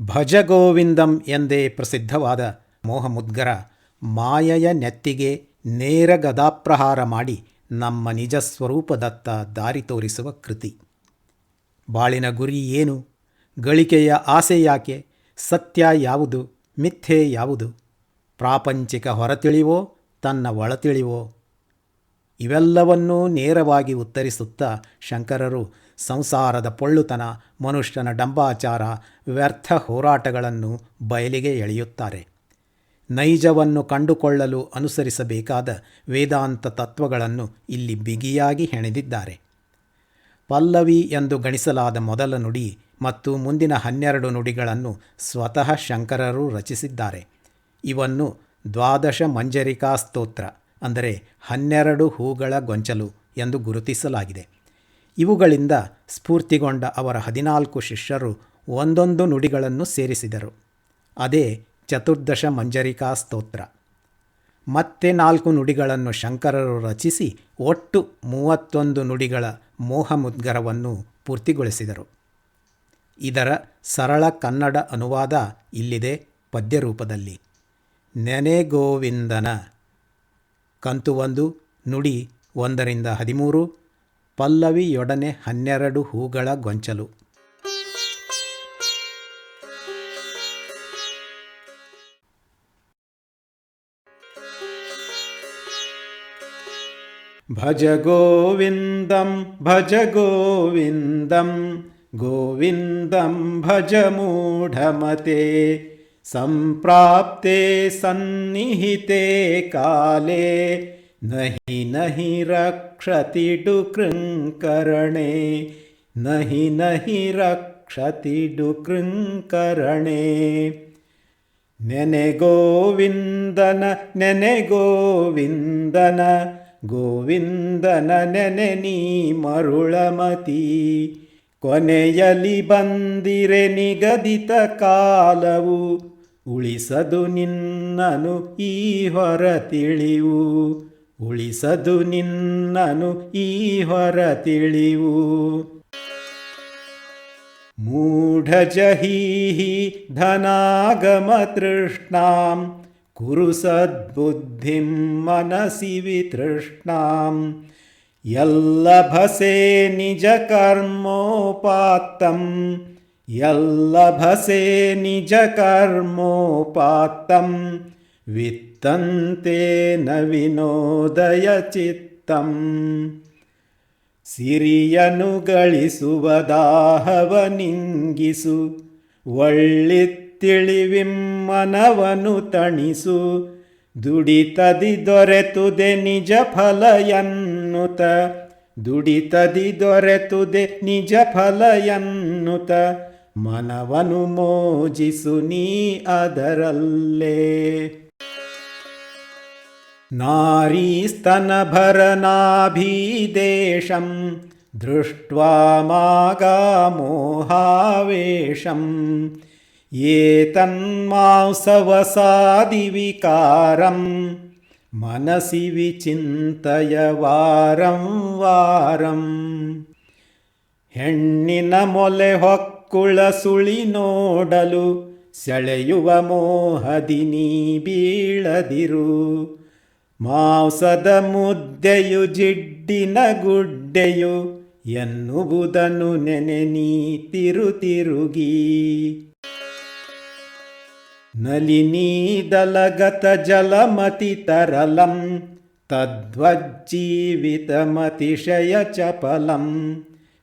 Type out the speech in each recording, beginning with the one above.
ಭಜಗೋವಿಂದಂ ಎಂದೇ ಪ್ರಸಿದ್ಧವಾದ ಮೋಹಮುದ್ಗರ ಮಾಯೆಯ ನೆತ್ತಿಗೆ ನೇರ ಗದಾಪ್ರಹಾರ ಮಾಡಿ ನಮ್ಮ ನಿಜ ಸ್ವರೂಪದತ್ತ ದಾರಿ ತೋರಿಸುವ ಕೃತಿ. ಬಾಳಿನ ಗುರಿ ಏನು? ಗಳಿಕೆಯ ಆಸೆ ಯಾಕೆ? ಸತ್ಯ ಯಾವುದು? ಮಿಥ್ಯೆ ಯಾವುದು? ಪ್ರಾಪಂಚಿಕ ಹೊರತಿಳಿವೋ ತನ್ನ ಒಳತಿಳಿವೋ ಇವೆಲ್ಲವನ್ನೂ ನೇರವಾಗಿ ಉತ್ತರಿಸುತ್ತಾ ಶಂಕರರು ಸಂಸಾರದ ಪೊಳ್ಳುತನ, ಮನುಷ್ಯನ ಡಂಬಾಚಾರ, ವ್ಯರ್ಥ ಹೋರಾಟಗಳನ್ನು ಬಯಲಿಗೆ ಎಳೆಯುತ್ತಾರೆ. ನೈಜವನ್ನು ಕಂಡುಕೊಳ್ಳಲು ಅನುಸರಿಸಬೇಕಾದ ವೇದಾಂತ ತತ್ವಗಳನ್ನು ಇಲ್ಲಿ ಬಿಗಿಯಾಗಿ ಹೆಣೆದಿದ್ದಾರೆ. ಪಲ್ಲವಿ ಎಂದು ಗಣಿಸಲಾದ ಮೊದಲ ನುಡಿ ಮತ್ತು ಮುಂದಿನ ಹನ್ನೆರಡು ನುಡಿಗಳನ್ನು ಸ್ವತಃ ಶಂಕರರು ರಚಿಸಿದ್ದಾರೆ. ಇವನ್ನು ದ್ವಾದಶ ಮಂಜರಿಕಾ ಸ್ತೋತ್ರ, ಅಂದರೆ ಹನ್ನೆರಡು ಹೂಗಳ ಗೊಂಚಲು ಎಂದು ಗುರುತಿಸಲಾಗಿದೆ. ಇವುಗಳಿಂದ ಸ್ಫೂರ್ತಿಗೊಂಡ ಅವರ ಹದಿನಾಲ್ಕು ಶಿಷ್ಯರು ಒಂದೊಂದು ನುಡಿಗಳನ್ನು ಸೇರಿಸಿದರು. ಅದೇ ಚತುರ್ದಶ ಮಂಜರಿಕಾ ಸ್ತೋತ್ರ. ಮತ್ತೆ ನಾಲ್ಕು ನುಡಿಗಳನ್ನು ಶಂಕರರು ರಚಿಸಿ ಒಟ್ಟು ಮೂವತ್ತೊಂದು ನುಡಿಗಳ ಮೋಹಮುದ್ಗರವನ್ನು ಪೂರ್ತಿಗೊಳಿಸಿದರು. ಇದರ ಸರಳ ಕನ್ನಡ ಅನುವಾದ ಇಲ್ಲಿದೆ ಪದ್ಯರೂಪದಲ್ಲಿ. ನೆನೆಗೋವಿಂದನ ಕಂತು ಒಂದು, ನುಡಿ ಒಂದರಿಂದ ಹದಿಮೂರು ಪಲ್ಲವಿಯೊಡನೆ ಹನ್ನೆರಡು ಹೂಗಳ ಗೊಂಚಲು. ಭಜ ಗೋವಿಂದಂ ಭಜ ಗೋವಿಂದಂ ಗೋವಿಂದಂ ಭಜ ಮೂಢಮತೆ. ಸಂಪ್ರಾಪ್ತೆ ಸನ್ನಿಹಿತೆ ಕಾಲೇ. नहि नहि रक्षति डुकृङ्करणे नहि नहि रक्षति डुकृङ्करणे ನೆನೆ ಗೋವಿಂದನ ನೆನೆ ಗೋವಿಂದನ ಗೋವಿಂದನ ನೆನೆ ನೀ ಮರುಳಮತಿ ಕೊನೆಯಲಿ ಬಂದಿರೆ ನಿಗದಿತ ಕಾಲವು ಉಳಿಸದು ನಿನ್ನನು ಈ ಹೊರ ತಿಳಿವು ಉಳಿಸದು ನಿನ್ನನು ಈ ಹೊರ ತಿಳಿವು ಮೂಢಜಹೀಹಿ ಧನಾಗಮ ತೃಷ್ಣಾಂ ಕುರು ಸದ್ಬುದ್ಧಿಂ ಮನಸಿ ವಿತೃಷ್ಣಾಂ ಯಲ್ಲಭಸೆ ನಿಜ ಕರ್ಮೋಪಾತ್ತಂ ಯಲ್ಲಭಸೆ ವಿತ್ತಂತೆ ನ ವಿನೋದಯ ಚಿತ್ತಂ ಸಿರಿಯನು ಗಳಿಸುವ ದಾಹವ ನಿಂಗಿಸು ಒಳ್ಳಿತ್ತಿಳಿವಿಮ್ಮನವನು ತಣಿಸು, ದುಡಿತದಿ ದೊರೆತುದೆ ನಿಜ ಫಲಯನ್ನುತ ದುಡಿತದಿ ದೊರೆತುದೆ ನಿಜ ಫಲಯನ್ನುತ, ಮನವನು ಮೋಜಿಸು ನೀ ಅದರಲ್ಲೇ. नारीस्तनभरनाभीदेशं दृष्ट्वा मागामोहावेशं ये तन्मांसवसादिविकारं मनसि विचिन्तय वारं वारम् ಹೆಣ್ಣಿನ ಮೊಲೆ ಹೊಕ್ಕುಳ ಸುಳಿ ನೋಡಲು ಸೆಳೆಯುವ ಮೋಹದಿ ನೀ ಬೀಳದಿರು ಮಾಂಸದಮುದ್ದೆಯುಜಿಡ್ಡಿನ ಗುಡ್ಡೆಯು ಎನ್ನುವುದನ್ನು ನೆನೆ मांसदमुद्दयु जिड्डिन गुड्डयु यन्नुबुदनु नेनिरुतिरुगी नलिनीदलगतजलमतितरलं तद्वज्जीवितमतिशयचपलं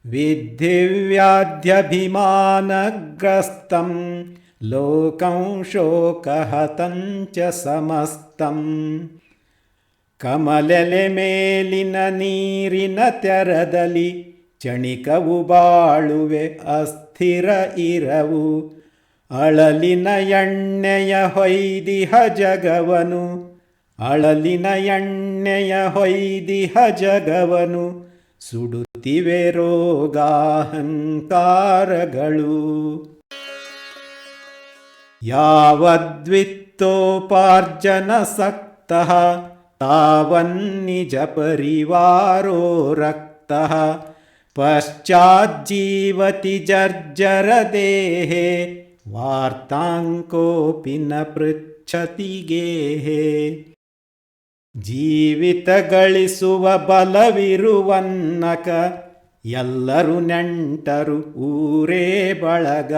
विद्धिव्याध्यभिमानग्रस्तं लोकं शोकहतं च समस्तम् ಕಮಲೆಲೆ ಮೇಲಿನ ನೀರಿನ ತೆರದಲ್ಲಿ ಚಣಿಕವು ಬಾಳುವೆ, ಅಸ್ಥಿರ ಇರವು. ಅಳಲಿನ ಎಣ್ಣೆಯ ಹೊಯ್ದಿಹ ಜಗವನು. ಅಳಲಿನ ಎಣ್ಣೆಯ ಹೊಯ್ದಿಹ ಜಗವನು. ಸುಡುತ್ತಿವೆ ರೋಗಾಹಂಕಾರಗಳು. ಯಾವದ್ವಿತ್ತೋಪಾರ್ಜನ ಸಕ್ತಃ ಪರಿವಾರೋ ರಕ್ತ ಪಶ್ಚಾಜ್ಜೀವತಿ ಜರ್ಜರ ದೇಹೆ ವಾರ್ತಾಂಕೋಪಿ ನ ಪೃಚ್ಛತಿ ಗೇಹೆ ಜೀವಿತ ಗಳಿಸುವ ಬಲವಿರುವನ್ನಕ ಎಲ್ಲರೂ ನೆಂಟರು ಊರೇ ಬಳಗ.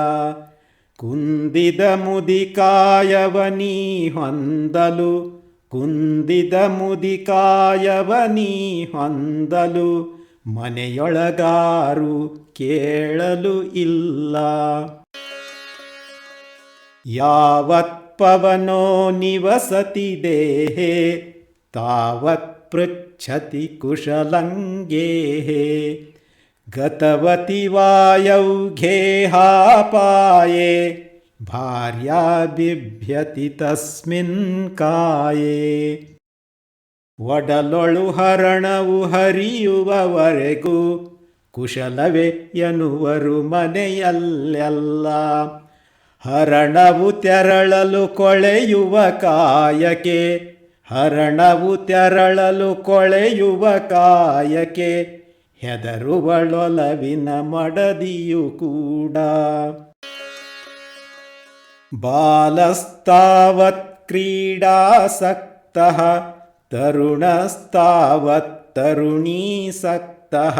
ಕುಂದಿದ ಮುದಿಕಾಯವನೀ ಹೊಂದಲು ಕುಂದಿದ ಮುದಿಕಾಯವನೀ ಹೊಂದಲು, ಮನೆಯೊಳಗಾರು ಕೇಳಲು ಇಲ್ಲ. ಯಾವತ್ ಪವನೋ ನಿವಸತಿ ದೇಹೆ, ತಾವತ್ ಪೃಚ್ಛತಿ ಕುಶಲಂಗೇ. ಗತವತಿ ವಾಯೌಘೇಹಾಪಾಯೇ ಬಿಭ್ಯತಿ ತಸ್ಮಿನ್ ಕಾಯೇ. ಒಡಲೊಳು ಹರಣವು ಹರಿಯುವವರೆಗೂ ಕುಶಲವೇ ಎನ್ನುವರು ಮನೆಯಲ್ಲೆಲ್ಲ. ಹರಣವು ತೆರಳಲು ಕೊಳೆಯುವ ಕಾಯಕೆ, ಹರಣವು ತೆರಳಲು ಕೊಳೆಯುವ ಕಾಯಕೆ, ಹೆದರುವಳೊಲವಿನ ಮಡದಿಯು ಕೂಡ. ಬಾಲಸ್ತಾವತ್ ಕ್ರೀಡಾಸಕ್ತಃ ತರುಣಸ್ತಾವತ್ ತರುಣೀಸಕ್ತಃ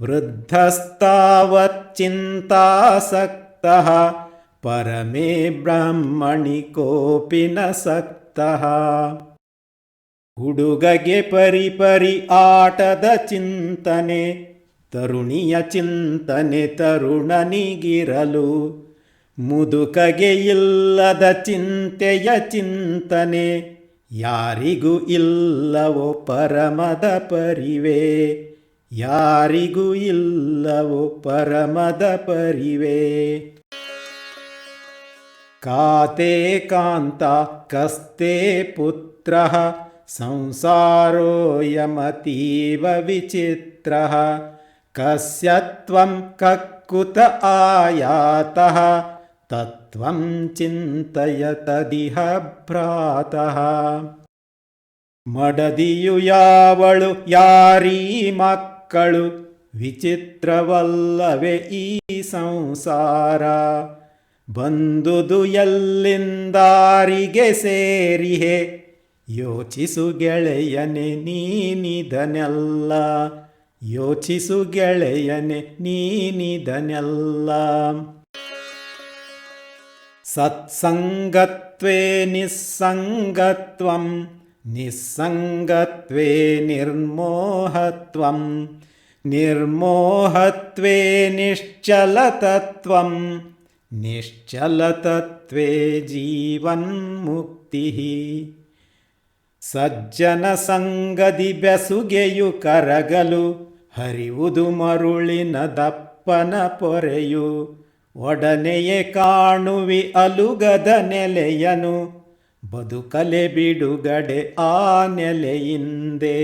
ವೃದ್ಧಸ್ತಾವತ್ ಚಿಂತಾಸಕ್ತಃ ಪರಮೇ ಬ್ರಹ್ಮಣಿ ಕೋಪಿ ನ ಸಕ್ತಃ ಹುಡುಗಗೆ ಪರಿಪರಿ ಆಟದ ಚಿಂತನೆ ತರುಣಿಯ ಚಿಂತನೆ ತರುಣನಿಗಿರಲು ಮುದುಕಗೆ ಇಲ್ಲದ ಚಿಂತೆಯ ಚಿಂತನೆ, ಯಾರಿಗೂ ಇಲ್ಲವೋ ಪರಮದ ಪರಿವೆ, ಯಾರಿಗೂ ಇಲ್ಲವೋ ಪರಮದ ಪರಿವೆ. ಕಾತೆ ಕಾಂತ ಕಸ್ತೆ ಪುತ್ರಃ, ಸಂಸಾರೋಯಮತೀವ ವಿಚಿತ್ರಃ, ಕಸ್ಯ ಕಕ್ಕುತ ಆಯಾತಃ ತತ್ವಂ ಚಿಂತಯತದಿಹ ಭ್ರಾತಃ ಮಡದಿಯು ಯಾವಳು ಯಾರೀ ಮಕ್ಕಳು ವಿಚಿತ್ರವಲ್ಲವೇ ಈ ಸಂಸಾರ ಬಂದುದು ಎಲ್ಲಿಂದಾರಿಗೆ ಸೇರಿಹೆ ಯೋಚಿಸು ಗೆಳೆಯನೆ ನೀನಿದನೆಲ್ಲ ಯೋಚಿಸು ಗೆಳೆಯನೆ ನೀನಿದನೆಲ್ಲ ನಿಸ್ಸಂಗತ್ವಂ निस्सङ्गत्वे ನಿರ್ಮೋಹತ್ವಂ निर्मोहत्वे ನಿಶ್ಚಲತತ್ವಂ निश्चलतत्वे ಜೀವನ್ಮುಕ್ತಿ. ಸಜ್ಜನ ಸಂಗದಿ ಬೆಸುಗೆಯು ಕರಗಲು, ಹರಿವುದು ಮರುಳಿನ ದಪ್ಪನ ಪೊರೆಯು. ಒಡನೆಯೇ ಕಾಣುವಿ ಅಲುಗದ ನೆಲೆಯನು ಬದುಕಲೆ ಬಿಡುಗಡೆ ಆ ನೆಲೆಯಿಂದೇ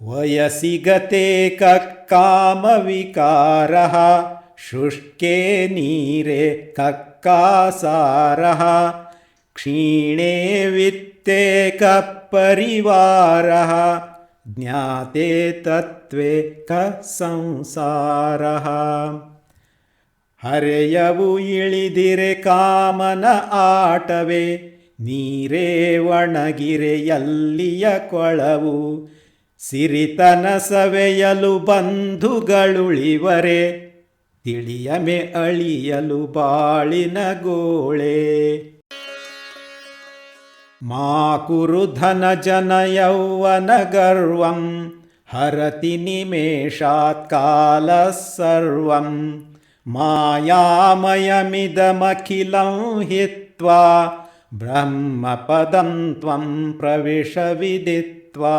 ವಯಸಿಗತೆ ಕಕ್ಕಾಮವಿಕಾರ ಶುಷ್ಕೆ ನೀರೆ ಕಕ್ಕಾಸಾರ ಕ್ಷೀಣೆ ವಿತ್ತೆ ಕಪ್ಪರಿವಾರ ಜ್ಞಾತೆ ತತ್ವೇ ಕ ಸಂಸಾರ ಹರೆಯವು ಇಳಿದಿರೆ ಕಾಮನ ಆಟವೇ ನೀರೇ ಒಣಗಿರೆ ಎಲ್ಲಿಯ ಕೊಳವು ಸಿರಿತನ ಸವೆಯಲು ಬಂಧುಗಳುಳಿವರೆ, ತಿಳಿಯಮೆ ಅಳಿಯಲು ಬಾಳಿನ ಗೋಳೆ. ಮಾ ಕುರು ಧನ ಜನ ಯೌವನ ಗರ್ವಂ ಹರತಿ ನಿಮೇಷಾತ್ ಕಾಲ ಸರ್ವಂ ಮಾಯಾಮಯಮಿದಮಖಿಲಂ ಹಿತ್ವಾ ಬ್ರಹ್ಮಪದಂ ತ್ವಂ ಪ್ರವಿಶ ವಿದಿತ್ವಾ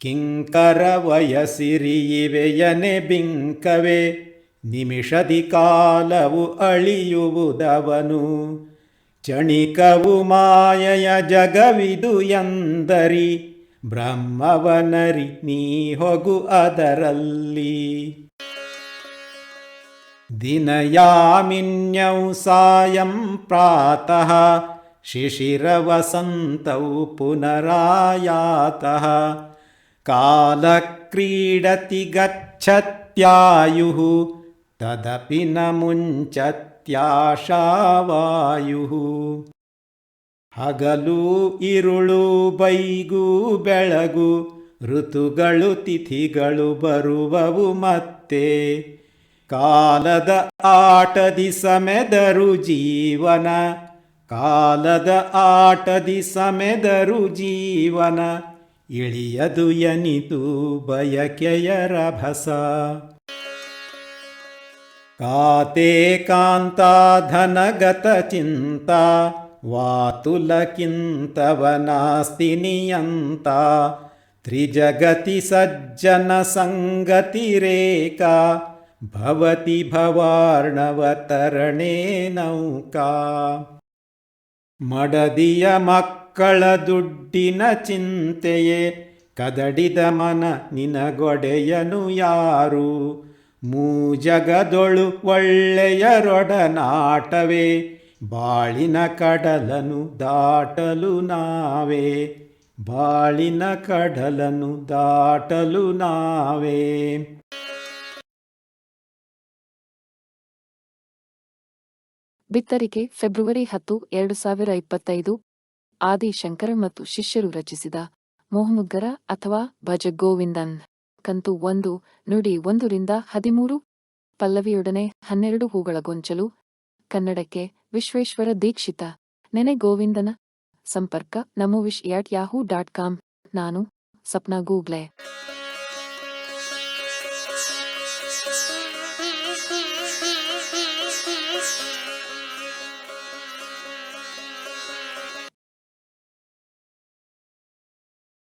ಕಿಂಕರ ಚಣಿಕವುಮಾಯಯ ಜಗವಿದು ಎಂದರಿ ಬ್ರಹ್ಮವನರಿ ನೀ होगु ಅದರಲ್ಲಿ ದಿನಯಾಮಿನ್ಯೌ ಸಾಯಂ ಪ್ರಾತಃ शिशिरवसन्तौ पुनरायातः। कालक्रीडति गच्छत्यायुः तदपि न मुञ्चत्। ಮುಂಚತ್ಯಾಶಾವಾಯುಃ ಹಗಲು ಇರುಳು ಬೈಗು ಬೆಳಗು ಋತುಗಳು ತಿಥಿಗಳು ಬರುವವು ಮತ್ತೆ. ಕಾಲದ ಆಟದಿ ಸಮೆದರು ಜೀವನ, ಕಾಲದ ಆಟದಿ ಸಮೆದರು ಜೀವನ, ಇಳಿಯದು ಎನಿತು ಬಯಕೆಯ ರಭಸ. ಧನಗತ ಚಿಂತಾ ವಾತುಲಕಿಂತವನಾಸ್ತಿ ನಿಯಂತ ತ್ರಿಜಗತಿ ಸಜ್ಜನ ಸಂಗತಿರೇಕಾ ಭವತಿ ಭವಾರ್ಣವತರಣೇ ನೌಕಾ. ಮಡದಿಯ ಮಕ್ಕಳ ದುಡ್ಡಿನ ಚಿಂತೆಯೇ, ಕದಡಿದ ಮನ ನಿನಗೊಡೆಯನು ಯಾರು? ಮೂಜಗದೊಳು ಒಳ್ಳೆಯರೊಡನಾಟವೇ ಬಾಳಿನ ಕಡಲನು ದಾಟಲು ನಾವೇ, ಬಾಳಿನ ಕಡಲನು ದಾಟಲು ನಾವೇ. ಬಿತ್ತರಿಕೆ ಫೆಬ್ರವರಿ ಹತ್ತು, ಎರಡು ಸಾವಿರ ಇಪ್ಪತ್ತೈದು. ಆದಿಶಂಕರ ಮತ್ತು ಶಿಷ್ಯರು ರಚಿಸಿದ ಮೋಹಮುಗ್ಗರ ಅಥವಾ ಭಜ ಗೋವಿಂದನ್ ಕಂತು ಒಂದು, ನುಡಿ ಒಂದರಿಂದ ಹದಿಮೂರು, ಪಲ್ಲವಿಯೊಡನೆ ಹನ್ನೆರಡು ಹೂಗಳ ಗೊಂಚಲು, ಕನ್ನಡಕ್ಕೆ ವಿಶ್ವೇಶ್ವರ ದೀಕ್ಷಿತ ನೆನೆ ಗೋವಿಂದನ ಸಂಪರ್ಕ Namo wish at Yahoo dot com, ನಾನು ಸಪ್ನಾ ಗೂಗ್ಲೆ.